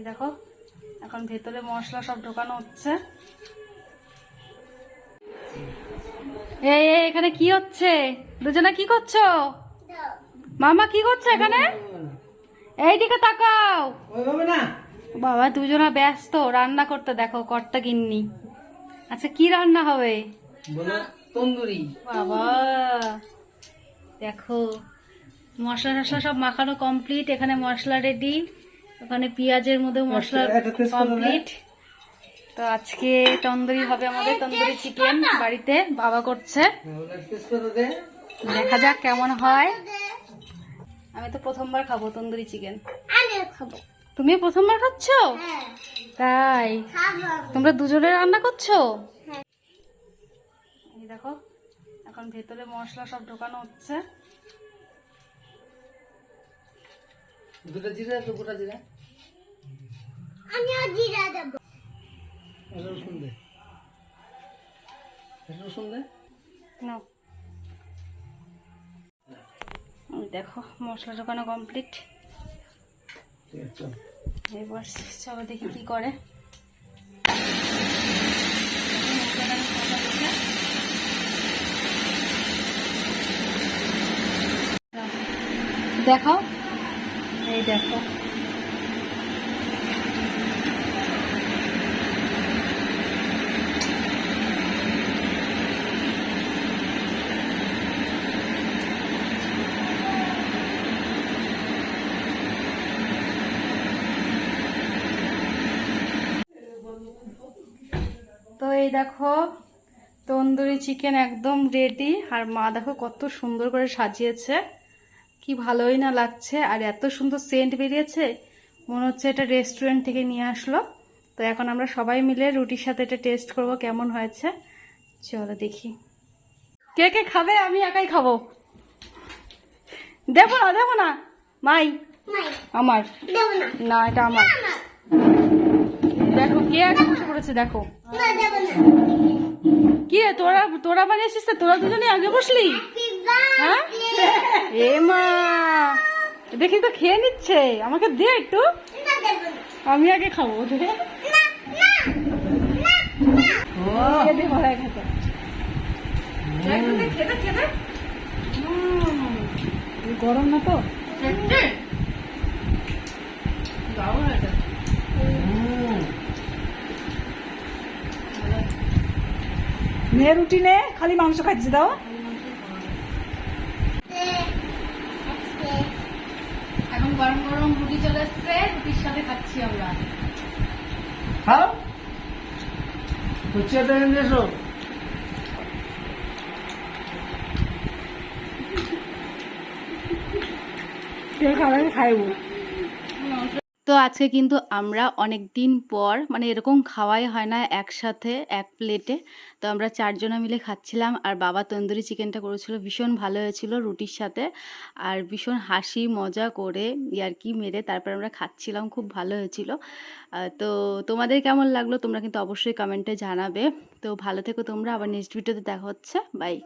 এই দেখো এখন ভেতরে মশলা সব ঢোকানো হচ্ছে। এই এখানে কি হচ্ছে? দুজনে কি করছ? মামা কি করছে এখানে? এইদিকে তাকাও। বাবা দুজনা ব্যস্ত রান্না করতে দেখো কর্তা গিন্নি। আচ্ছা কি রান্না হবে? তন্দুরি। বাবা দেখো মশলা টশলা সব মাখানো কমপ্লিট এখানে মশলা রেডি ওখানে পেঁয়াজের মধ্যে মশলা কমপ্লিট তো আজকে তন্দুরি হবে আমাদের তন্দুরি চিকেন বাড়িতে বাবা করছে। দেখা যাক কেমন হয়। আমি তো প্রথমবার খাব তন্দুরি চিকেন খাব। তুমি প্রথমবার খাচ্ছ? হ্যাঁ। তাই? তোমরা দুজনে রান্না করছ? হ্যাঁ। দেখো এখন ভেতরে মশলা সব ঢোকানো হচ্ছে। দুটো জিরা তো গোটা জিরা। আমিও জিরা দেবো। রসুন দে নাও এই দেখো মশলা ঢোকানো কমপ্লিট এবার চলো দেখি কি করে। দেখো এই দেখো। তো এই দেখো তন্দুরি চিকেন একদম রেডি আর মা দেখো কত সুন্দর করে সাজিয়েছে। কি ভালোই না লাগছে। আর এত সুন্দর সেন্ট বেরিয়েছে। মনে হচ্ছে এটা রেস্টুরেন্ট থেকে নিয়ে আসলো। তো এখন আমরা সবাই মিলে রুটির সাথে এটা টেস্ট করব কেমন হয়েছে। চলো দেখি। কে কে খাবে? আমি একাই খাব। দেবো না দেবো না। মাই। আমার। না। এটা আমার। দেখো কে আগে বসে পড়েছে দেখো। কি তোরা তোরা বাড়ি এসেছিস তোরা দুজনে আগে বসলি? হ্যাঁ? এ মা দেখি তো খেয়ে নিচ্ছে। আমাকে দে একটু। আমি আগে খাব দে। না না না নে রুটি নে খালি মাংস খাচ্ছি দাও। এখন গরম গরম রুটি চলে এসছে রুটির সাথে খাচ্ছি আমরা। খাও। হচ্ছে এসো কেউ খাবে খাইবো। তো আজকে কিন্তু আমরা অনেক দিন পর মানে এরকম খাওয়াই হয় না একসাথে, এক প্লেটে তো আমরা চারজনা মিলে খাচ্ছিলাম আর বাবা তন্দুরি চিকেনটা করেছিল, ভীষণ ভালো হয়েছিল রুটির সাথে। আর ভীষণ হাসি মজা করে ইয়ার্কি মেরে তারপর আমরা খাচ্ছিলাম, খুব ভালো হয়েছিল। তো তোমাদের কেমন লাগল তোমরা কিন্তু অবশ্যই কমেন্টে জানাবে। তো ভালো থেকো তোমরা, আবার নেক্সট ভিডিওতে দেখা হচ্ছে। বাই